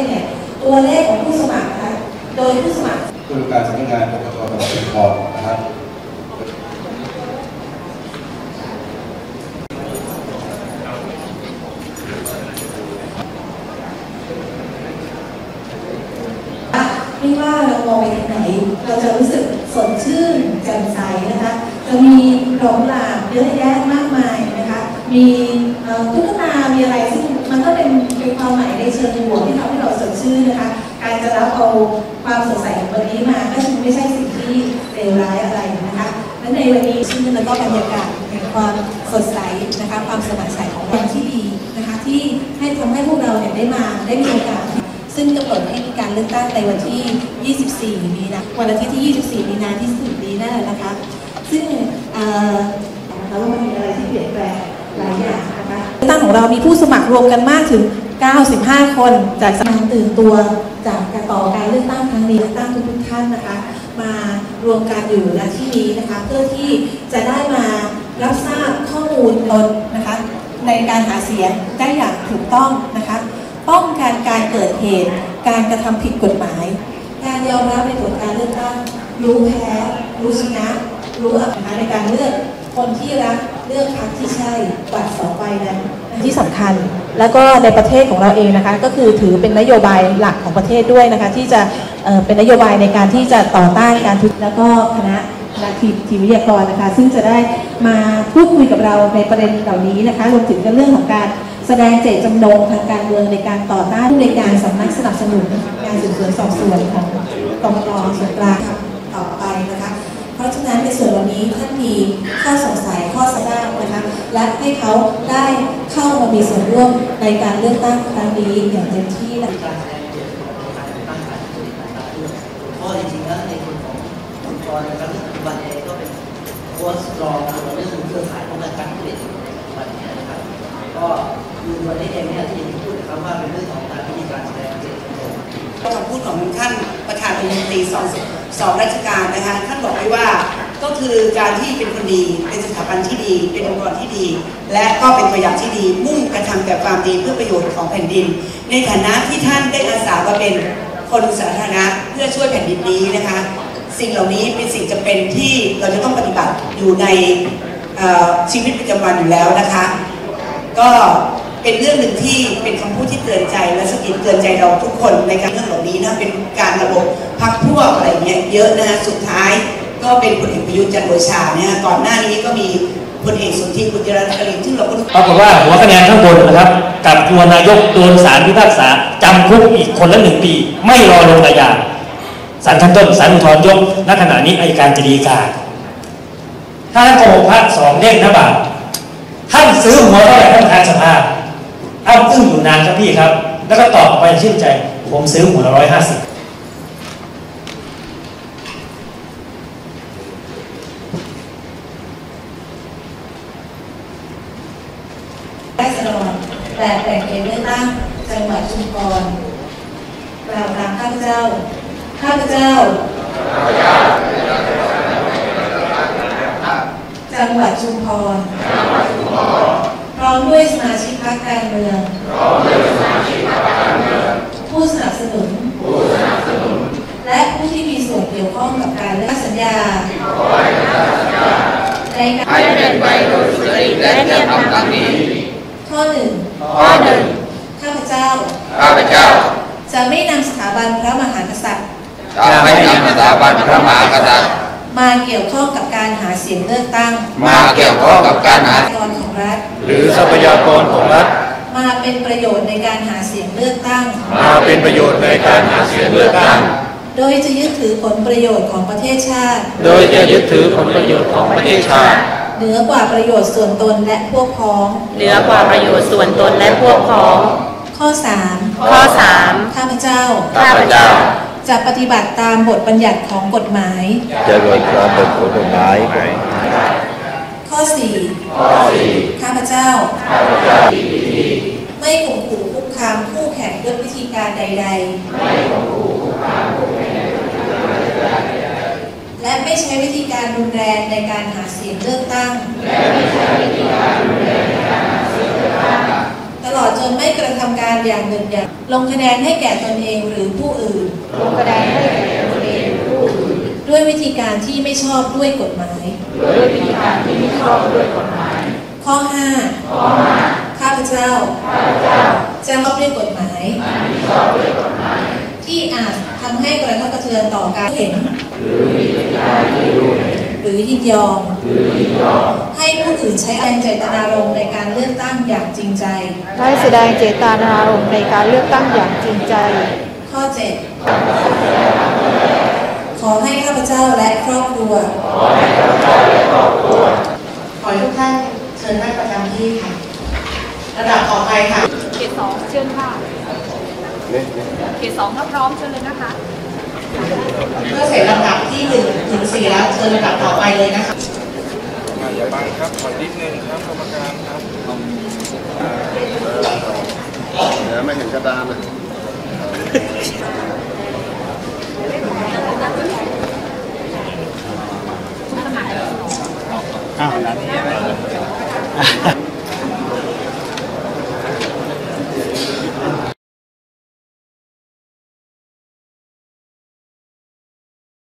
ศเนี่ยตัวเลขของผู้สมัครนะคะโดยผู้สมัครผู้ดูการสำนักงานกกตจังหวัดชุมพรนะครับไม่ว่าเรามองไปทางไหน เราจะรู้สึกสดชื่นแจ่มใสนะคะ จะมีหลงหลามเยอะแยะมากมายนะคะ มีเอ่อตุ๊กตา มีอะไรซึ่ง มันก็เป็นเป็นความหมายในเชิงบวกที่ทำให้เราสดชื่นนะคะ การจะรับเอาความสดใสของวันนี้มาก็คือไม่ใช่สิ่งที่เลวร้ายอะไรนะคะและในวันนี้ชื่นแล้วก็บรรยากาศแห่งความสดใสนะคะ ความสมัครใจของวันที่ดีนะคะ ที่ให้ทำให้พวกเราเนี่ยได้มาได้มีโอกาสซึ่งกำหนดให้มีการเลือกตั้งในวันที่ 24 มีนาวันอาทิตย์ที่ 24 มีนาที่สุดนี้นั่นแหละนะคะ ซึ่งแล้วมันมีอะไรที่เปลี่ยนแปลง หลายอย่างนะคะเลือกตั้งของเรามีผู้สมัครรวมกันมากถึง 95 คนจากสการตื่นตัวจากการต่อการเลือกตั้งครั้งนี้เลือกตั้งทุกๆท่านนะคะ มารวมกันอยู่ณที่นี้นะคะ เพื่อที่จะได้มารับทราบข้อมูลตนนะคะ ในการหาเสียงได้อย่างถูกต้องนะคะ ป้องกันการเกิดเหตุการกระทำผิดกฎหมาย การยอมรับในผลการเลือกตั้งรู้แพ้ รู้ชนะ รู้อับนะคะในการเลือก คนที่รักเลือกพรรคที่ใช่กว่าสองใบนั้นที่สำคัญ แล้วก็ในประเทศของเราเองนะคะ ก็คือถือเป็นนโยบายหลักของประเทศด้วยนะคะ ที่จะเเป็นนโยบายในการที่จะต่อต้านการทุจริตแล้วก็คณะคณะทีทีวิทยากรนะคะ ซึ่งจะได้มาพูดคุยกับเราในประเด็นเหล่านี้นะคะรวมถึงกันเรื่องของการแสดงเจตจำนงทางการเมืองในการต่อต้านในการสำนักสนับสนุนการสืบสวนสอบสวนของกองรส่วนกลางต่อไปนะคะ ราะฉะนั้นในส่วนเหล่านี้ท่านมีข้อสงสัยข้อสะด้างนะคะและให้เขาได้เข้ามามีส่วนร่วมในการเลือกตั้งครั้งนี้อย่างเต็มที่นะคะการแสดงเจตจำนงของการตั้งการทุจริตต่างๆด้วยเพราะจริงๆแล้วในส่วนขององค์กรนะครับปัจจุบันเองก็เป็นโค้ชรองเกี่ยวกับเรื่องเครือข่ายป้องกันการทุจริตในปัจจุบันนี้นะครับ ก็คือวันนี้เองเนี่ยที่พูดนะครับว่าเป็นเรื่องของการวิธีการแสดงเจตจำนงคำพูดของท่านประธานองค์มนตรีสองสิบ องราชการนะคะท่านบอกไว้ว่าก็คือการที่เป็นคนดีเป็นสถาบันที่ดี เป็นองค์กรที่ดี และก็เป็นตัวอย่างที่ดี มุ่งกระทำแต่ความดีเพื่อประโยชน์ของแผ่นดิน ในฐานะที่ท่านได้อาสามาเป็นคนสาธารณะเพื่อช่วยแผ่นดินนี้นะคะ สิ่งเหล่านี้เป็นสิ่งจำเป็นที่เราจะต้องปฏิบัติอยู่ในชีวิตประจำวันอยู่แล้วนะคะ ก็ เป็นเรื่องหนึ่งที่เป็นคำพูดที่เตือนใจและสะกิดเตือนใจเราทุกคนในการเรื่องเหล่านี้นะเป็นการระบบพักพวกอะไรเงี้ยเยอะนะฮะสุดท้ายก็เป็นพลเอกประยุทธ์จันทร์โอชาเนี่ยก่อนหน้านี้ก็มีพลเอกสุทรีบุญยรัตน์กลินซึ่งเราก็รู้ปรากฏว่าหัวคะแนนข้างบนนะครับกับตัวนายกโดนศาลพิพากษาจำคุกอีกคนละหนึ่งปี ไม่รอลงอาญาศาลชั้นต้นศาลอุทธรณ์ยกณขณะนี้อัยการจะดีกาถ้าท่านโกหกพระสองเด้งนะบาทท่านซื้อหัวเท่าไหร่ท่านประธานสภา ท่านอึ้งอยู่นานครับพี่ครับ แล้วก็ตอบไปชื่นใจ ผมซื้อหัวละร้อยห้าสิบแต่แบ่งเขตเลือกตั้งจังหวัดชุมพรกล่าวตามข้าพเจ้า ข้าพเจ้า จังหวัดชุมพร พร้อมด้วยสมาชิกพรรคการเมืองผู้สนับสนุน และผู้ที่มีส่วนเกี่ยวข้องกับการเลือกสัญญาในการให้เป็นไปโดยสุจริตและเที่ยงธรรมทั้งนี้ข้อหนึ่งข้อหนึ่งข้าพเจ้าข้าพเจ้า จะไม่นำสถาบันพระมหากษัตริย์จะไม่นำสถาบันพระมหากษัตริย์มาเกี่ยวข้องกับการหาเสียงเลือกตั้ง มาเกี่ยวข้องกับการหา ทรัพยากรของรัฐ มาเป็นประโยชน์ในการหาเสียงเลือกตั้ง มาเป็นประโยชน์ในการหาเสียงเลือกตั้ง โดยจะยึดถือผลประโยชน์ของประเทศชาติ โดยจะยึดถือผลประโยชน์ของประเทศชาติเหนือกว่าประโยชน์ส่วนตนและพวกพ้อง เหนือกว่าประโยชน์ส่วนตนและพวกพ้อง ข้อข้อ 3 ข้าพเจ้า ข้าพเจ้า จะปฏิบัติตามบทบัญญัติของกฎหมาย จะโดยความเป็นผลกฎหมาย ข้อ4ข้าพเจ้าไม่ข่มขู่คุกคามคู่แข่งด้วยวิธีการใดๆและไม่ใช้วิธีการรุนแรงในการหาเสียงเลือกตั้ง ตลอดจนไม่กระทำการอย่างหนึ่งอย่างลงคะแนนให้แก่ตนเองหรือผู้อื่น ลงคะแนนให้แก่ตนเองผู้อื่น ด้วยวิธีการที่ไม่ชอบด้วยกฎหมาย ด้วยวิธีการที่ไม่ชอบด้วยกฎหมาย ข้อ5ข้อ5ข้าพเจ้า ข้าพเจ้าจะชอบด้วยกฎหมายที่อาจทำให้กระทบกระเทือนต่อการเห็นหรือยินยอม ให้ผู้อื่นใช้แรงเจตนารมณ์ในการเลือกตั้งอย่างจริงใจ ได้แสดงเจตนารมณ์ในการเลือกตั้งอย่างจริงใจ ข้อ 7ขอให้ข้าพเจ้าและครอบครัว ขอให้ทุกท่านเชิญนั่งประจำที่ค่ะ ระดับต่อไปค่ะ เขตสองเชิญค่ะ เขตสองถ้าพร้อมเชิญเลยนะคะ เมื่อเสร็จลำดับที่หนึ่งถึงสี่แล้วเชิญระดับต่อไปเลยนะคะอย่าบังครับถอยนิดนึงครับกรรมการครับเดี๋ยวไม่เห็นกระดานเลย อ้าวนั้น